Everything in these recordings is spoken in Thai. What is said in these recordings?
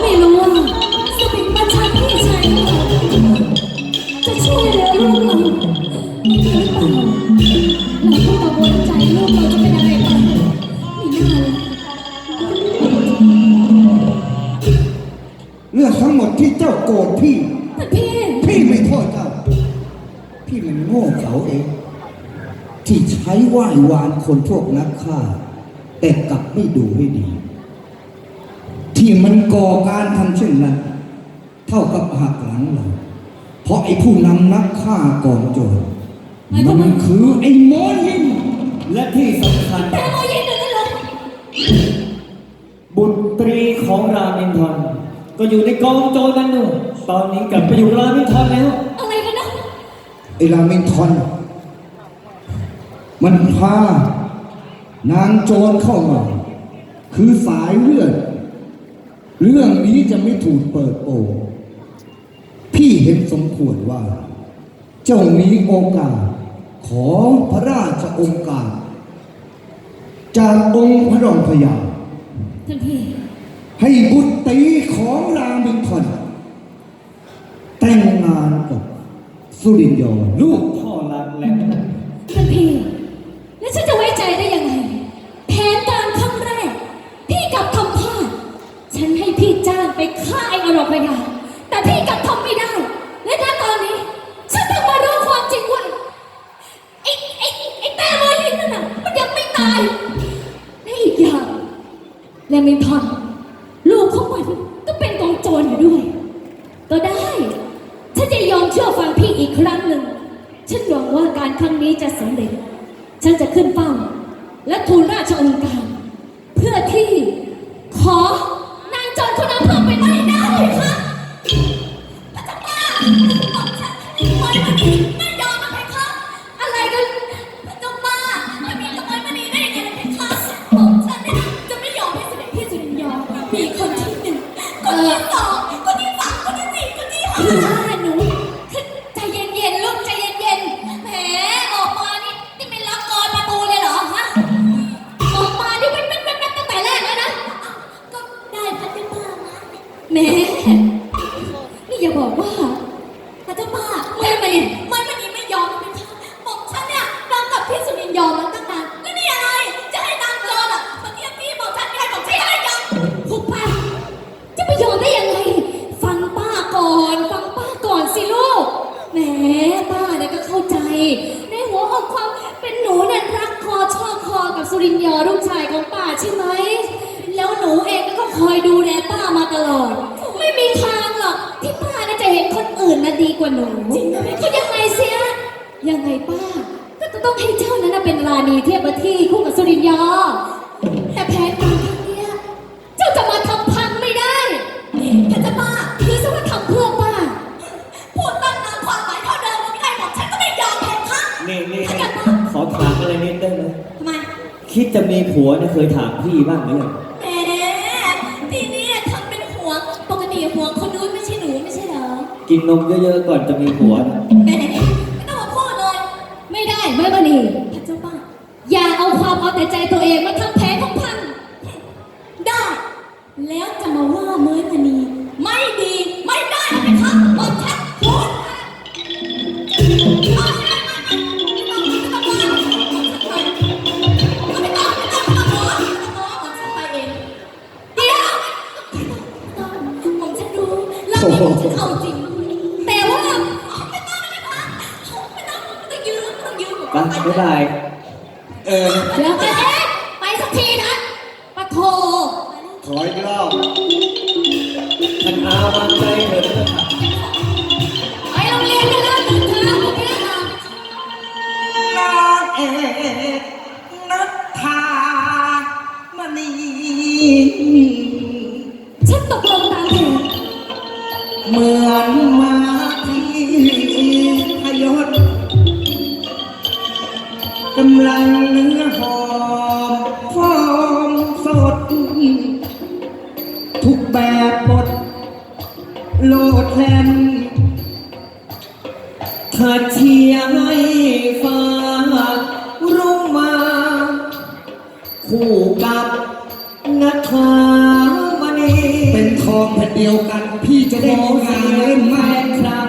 ไม่รู้ว่าสปิงประชันพี่ชายจะช่วยเหลือลูกเราไม่ได้หรือเปล่าเราต้องกังวลใจลูกเราจะเป็นอะไรไปไม่น่าเลยเรื่องทั้งหมดที่เจ้าโกรธพี่ แต่พี่ พี่ไม่โทษเจ้า พี่มันโง่เขาเอง ที่ใช้ไหว้วานคนพวกนักฆ่า แต่กลับไม่ดูให้ดี ที่มันก่อการทำเช่นนั้น เท่ากับหักหลังเรา เพราะไอ้ผู้นำนักฆ่ากองโจรมันคือไอ้โมยิงและที่สำคัญแต่โมยินเดี๋ยวนั้นเหรอบุตรีของรามินทรก็อยู่ในกองโจรนั่นนู่นตอนนี้กลับไปอยู่รามินทรแล้ว อะไรกันนะไอ้ราเมนทอน มันพานางโจรเข้ามา คือสายเลือด เรื่องนี้จะไม่ถูกเปิดโปงพี่เห็นสมควรว่า เจ้ามีโอกาสของพระราชองค์การ จากองค์พระรองพยาท่านพี่ให้บุตรีของรามินทอนแต่งงานกับสุรินทร์ยอลูลูกกพ่อรักแล้วท่านพี่ แล้วฉันจะไว้ใจได้ยังไง แผนการครั้งแรก พี่กลับทำพลาด ฉันให้พี่จ้างไปฆ่าไอ้อรพยาแต่พี่กลับทำไม่ได้ และณตอนนี้ ฉันต้องมารู้ความจริงว่าไอ้ไอ้ไอ้แต่โมยินนั่นน่ะมันยังไม่ตายและอีกอย่างแลมินทอนลูกของมันก็เป็นกองโจรอยู่ด้วย ก็ได้ ฉันจะยอมเชื่อฟังพี่อีกครั้งหนึ่ง ฉันหวังว่าการครั้งนี้จะสำเร็จ ฉันจะขึ้นเป้า และทูลราชองค์การ เพื่อที่ขอนางจอนคนนั้นเพิ่มไปได้ได้เลยค่ะพระเจ้าป้าบอกฉันไม่มาดีไม่ยอมนะเพคะอะไรกันพระเจ้าป้าไม่มีทำไมมาดีได้ยังไงนะเพคะบอกฉันเนี่ยจะไม่ยอมให้เสด็จพี่สุรินยอมมีคนที่หนึ่งคนที่สอง ไม่มาดิไม่มาดิไม่ยอมเป็นบอกฉันเนี่ยนางกับพี่สุนินยอมมาตั้งนานแล้วนี่อะไร จะให้นางยอมอะเมื่อกี้พี่บอกฉันไงบอกฉันให้ยอมหุบปากจะไปยอมได้ยังไง ฟังป้าก่อน ฟังป้าก่อนสิลูก แหมป้าเนี่ยก็เข้าใจ ในหัวอกความเป็นหนูเนี่ยรักคอชอบคอกับสุรินทร์ยอลูกชายของป้าใช่ไหม แล้วหนูเองก็คอยดูแลป้ามาตลอด อื่นนะดีกว่าหนูจริงไหมก็ยังไงเสียยังไงป้า ก็จะต้องให้เจ้านั้นนะเป็นราณีเทียบกับที่คู่กับสุรินทร์ยอแต่แผนการครั้งเนี้ยเจ้าจะมาทำพังไม่ได้ถ้าจะป้าคือซะว่าทำเพื่อป้าพูดตั้งนานความหมายเท่าเดิมไม่ได้บอกฉันก็ไม่ยอมแพ้ค่ะนี่นี่นี่ขอถามอะไรนิดได้ไหมทำไม คิดจะมีผัวเนี่ยเคยถามพี่บ้างไหมเนี่ย กินนมเยอะๆก่อนจะมีผัวนะไม่ต้องมาพูดเลย ไม่ได้ไม่บนีพระเจ้าป้าอย่าเอาความเอาแต่ใจตัวเองมาทำแผนของพันได้ แล้วจะมาว่าเมื่อมณีไม่ดีไม่ได้ไหมคะบอกฉันพูดไม่ไม่ไม่ไม่ไม่ต้งไม่ต้องว่าไม่ต้องไม่ต้องไม่ต้องบอกบอกฉันไปเองเดี๋ยวผมฉันรู้แล้วนี่ผมฉันเอาจริง บ๊ายบาย เออ แล้วไปเอ๊ะไปสักทีนะปะโทขออีกรอบท่านอาวางใจเถิด กำลังเนื้อหอมฟอมสด ทุกแบบบทโลดแล่นถ้าเชียร์ให้ฟ้ารุ่งมาคคู่กับนักขามณีเป็นทองแผ่นเดียวกัน พี่จะได้มีงานเล่นแฟมากนครับ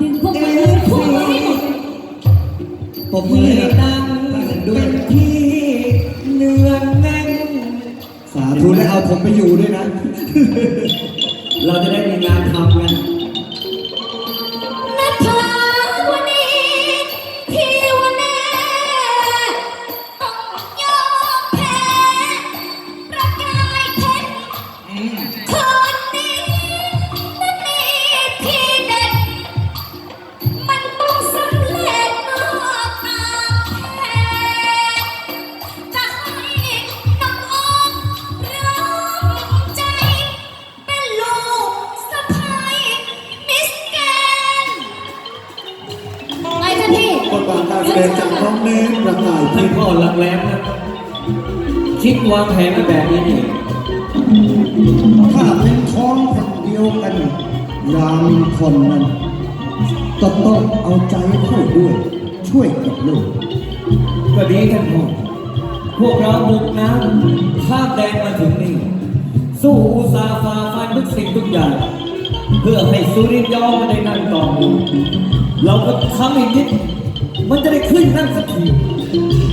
ดึงพวกมันดึงพวกมาให้หมด ผมมืที่อนะ ดูแลเอาผมไปอยู่ด้วยนะ เราจะได้มีงานทำกัน บทบาทการแสดงจากน้องเนมประกายเพท่พ่อรักแร้นะคิดวางแผนมาแบบนี้นี่ถ้าเป็นท้องแผ่นเดียวกันรามคนนั้นก็ต้องเอาใจเข้าด้วย ช่วยกับลูกก็ดีท่านพ่อพวกเราบุกน้ำข้ามแดนมาถึงนี่สู้อุตสาห์ฝ่าฟันทุกสิ่งทุกอย่าง เพื่อให้สุรินทร์ยอมาได้นั่งต่ออยู่เราก็ทำให้นิด มันจะได้ขึ้นนั่งสักที